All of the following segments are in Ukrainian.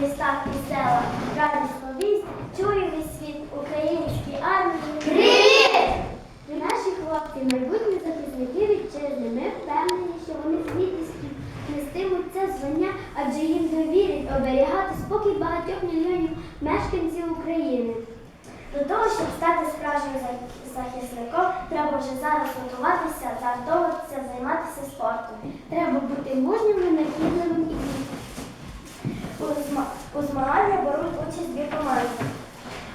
села. Радісно вість, чує весь світ українській армії. Привіт! Наші хлопці, майбутні захисники вітчизни, ми впевнені, що вони з гідністю нестимуть це звання, адже їм довірять оберігати спокій багатьох мільйонів мешканців України. До того, щоб стати справжнім захисником, треба вже зараз готуватися, загартовуватися, займатися спортом. Треба бути мужнім, винахідливим і. У зма- У змаганнях беруть участь дві команди.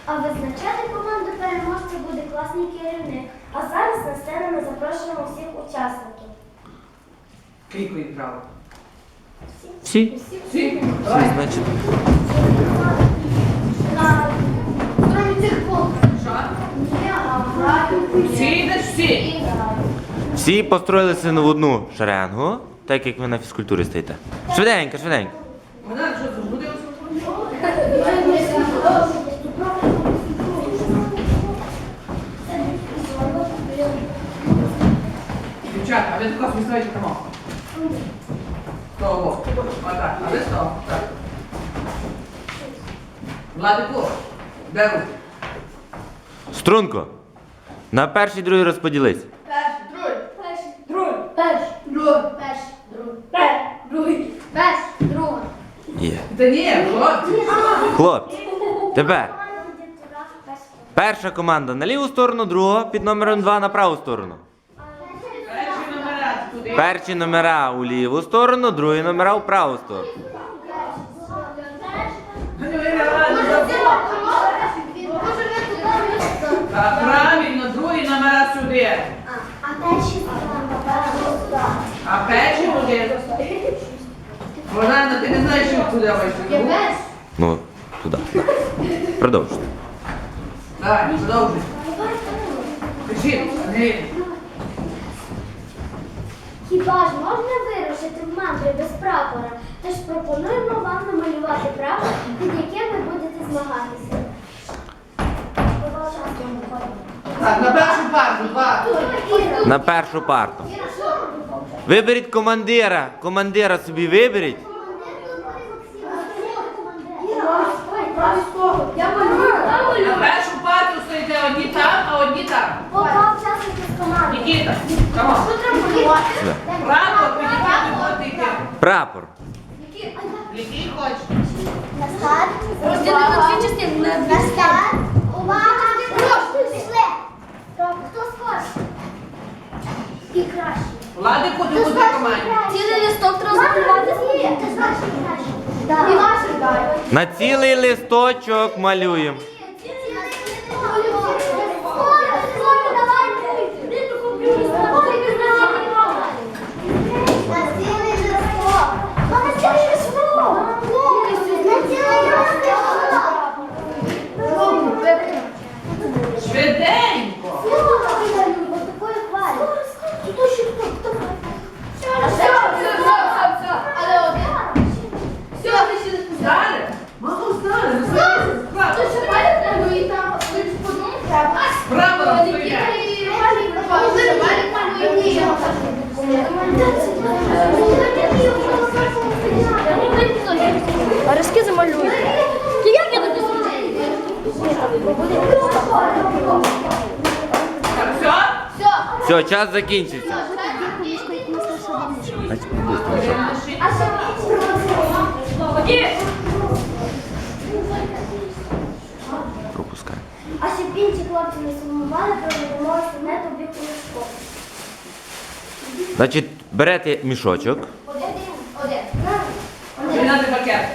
А визначати команду переможця буде класний керівник. А зараз на сцену ми запрошуємо всіх учасників. Кілько відправо. Всі? Всі? Всі, Давай. значить. Кроме цих полк. Всі йдеш всі? Всі построїлися в одну шеренгу, так як ви на фізкультурі стоїте. Швиденько, швиденько. Вона що зробилася? Дівчата, а ви тако свистаєте кому? Того. Отак, а ви сто? Так. Владику, де руки? Струнко. На перший другий розподілись. Перший, другий. Перший, другий. Перший, другий. Перший, другий. Перший, другий. Перший, другий. Є. Та ні, хлопці. Тепер. Перша команда на ліву сторону, друга під номером 2 на праву сторону. Перші номера у ліву сторону, другі номера у праву сторону. Ну, правильно, другі номера сюди. А перші А перші буде. Вона, ти не знаєш, куди вийшли. Ну, туди. Продовжуйте. Давай, продовжуй. Кажи. Хіба ж можна вирушити в мандри без прапора? Тож пропонуємо вам намалювати прапор, під яким ви будете змагатися. Так, на першу парту, два. На першу парту. Виберіть командира. Командира собі виберіть. Я малюю. Першу парту стоїте одні там, а одні там. Поки учасники з команди. Нікіта, камон. Що треба малювати? Прапор, підійти до. Прапор. Який хочеш. На старт. Розділили на дві частини. На дві На Пішли. Хто скорше? І краще. Владику, ти Хто буде скорше, команді. краще. Цілий листок треба Ладно, закривати. ні, Хто скорше, краще. І Так. наші дай. На цілий листочок малюємо. Все. Час закінчився. Пропускай. А щоб інші хлопці не сумували, проведемо основне тобі колишко. Значить, берете мішочок. Один. Один. Прийняти пакет.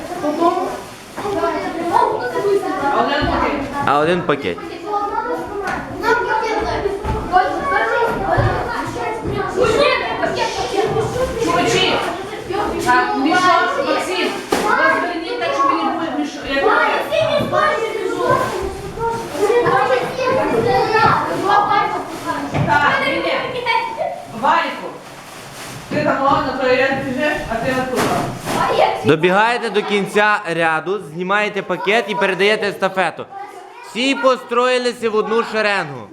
А один пакет. А один пакет. Нам пакет дай. Чувачі. Так, мішок, Максим. Розверніть так, щоб мені було мішок. Як таке? Так, ні, ні. Валіку. Ти там на той ряд біжиш, а ти оттуда. Добігаєте до кінця ряду, знімаєте пакет і передаєте естафету. Всі построїлися в одну шеренгу.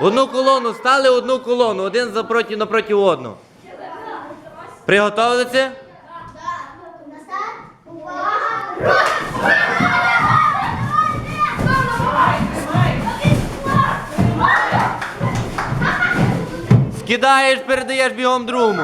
Одну колону стали одну колону, один запроти напроти одного. Приготовилися? Скидаєш, передаєш бігом другому.